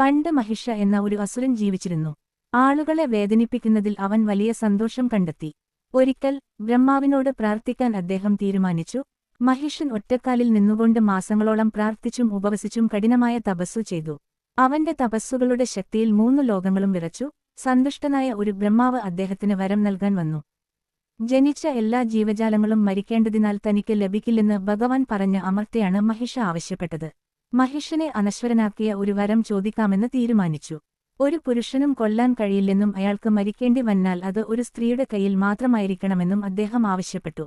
പണ്ട് മഹിഷ എന്ന ഒരു അസുരൻ ജീവിച്ചിരുന്നു. ആളുകളെ വേദനിപ്പിക്കുന്നതിൽ അവൻ വലിയ സന്തോഷം കണ്ടെത്തി. ഒരിക്കൽ ബ്രഹ്മാവിനോട് പ്രാർത്ഥിക്കാൻ അദ്ദേഹം തീരുമാനിച്ചു. മഹിഷൻ ഒറ്റക്കാലിൽ നിന്നുകൊണ്ട് മാസങ്ങളോളം പ്രാർത്ഥിച്ചും ഉപവസിച്ചും കഠിനമായ തപസ്സു ചെയ്തു. അവന്റെ തപസ്സുകളുടെ ശക്തിയിൽ മൂന്നു ലോകങ്ങളും വിറച്ചു. സന്തുഷ്ടനായ ഒരു ബ്രഹ്മാവ് അദ്ദേഹത്തിന് വരം നൽകാൻ വന്നു. ജനിച്ച എല്ലാ ജീവജാലങ്ങളും മരിക്കേണ്ടതിനാൽ തനിക്ക് ലഭിക്കില്ലെന്ന് ഭഗവാൻ പറഞ്ഞ അമർത്തയാണ് മഹിഷ ആവശ്യപ്പെട്ടത്. മഹിഷനെ അനശ്വരനാക്കിയ ഒരു വരം ചോദിക്കാമെന്ന് തീരുമാനിച്ചു. ഒരു പുരുഷനും കൊല്ലാൻ കഴിയില്ലെന്നും അയാൾക്ക് മരിക്കേണ്ടി വന്നാൽ അത് ഒരു സ്ത്രീയുടെ കയ്യിൽ മാത്രമായിരിക്കണമെന്നും അദ്ദേഹം ആവശ്യപ്പെട്ടു.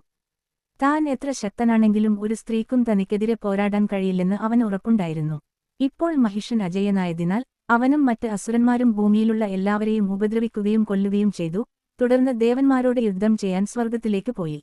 താൻ എത്ര ശക്തനാണെങ്കിലും ഒരു സ്ത്രീക്കും തനിക്കെതിരെ പോരാടാൻ കഴിയില്ലെന്ന് അവൻ ഉറപ്പുണ്ടായിരുന്നു. ഇപ്പോൾ മഹിഷൻ അജയനായതിനാൽ അവനും മറ്റ് അസുരന്മാരും ഭൂമിയിലുള്ള എല്ലാവരെയും ഉപദ്രവിക്കുകയും കൊല്ലുകയും ചെയ്തു തുടർന്ന് ദേവന്മാരോട് യുദ്ധം ചെയ്യാൻ സ്വർഗത്തിലേക്ക് പോയി.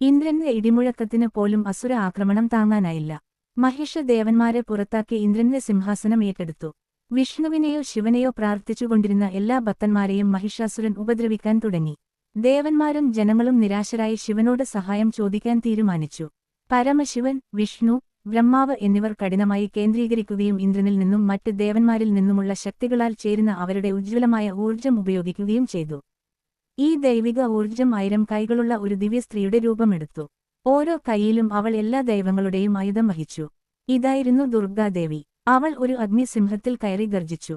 ഇന്ദ്രന്റെ ഇടിമുഴക്കത്തിന് പോലും അസുര ആക്രമണം താങ്ങാനായില്ല. മഹിഷ ദേവന്മാരെ പുറത്താക്കി ഇന്ദ്രന്റെ സിംഹാസനം ഏറ്റെടുത്തു. വിഷ്ണുവിനെയോ ശിവനെയോ പ്രാർത്ഥിച്ചുകൊണ്ടിരുന്ന എല്ലാ ഭക്തന്മാരെയും മഹിഷാസുരൻ ഉപദ്രവിക്കാൻ തുടങ്ങി. ദേവന്മാരും ജനങ്ങളും നിരാശരായി ശിവനോട് സഹായം ചോദിക്കാൻ തീരുമാനിച്ചു. പരമശിവൻ വിഷ്ണു ബ്രഹ്മാവ് എന്നിവർ കഠിനമായി കേന്ദ്രീകരിക്കുകയും ഇന്ദ്രനിൽ നിന്നും മറ്റ് ദേവന്മാരിൽ നിന്നുമുള്ള ശക്തികളാൽ ചേരുന്ന അവരുടെ ഉജ്ജ്വലമായ ഊർജം ഉപയോഗിക്കുകയും ചെയ്തു. ഈ ദൈവിക ഊർജം ആയിരം കൈകളുള്ള ഒരു ദിവ്യ സ്ത്രീയുടെ രൂപമെടുത്തു. ഓരോ കൈയിലും അവൾ എല്ലാ ദൈവങ്ങളുടെയും ആയുധം വഹിച്ചു. ഇതായിരുന്നു ദുർഗാദേവി അവൾ ഒരു അഗ്നിസിംഹത്തിൽ കയറി ഗർജിച്ചു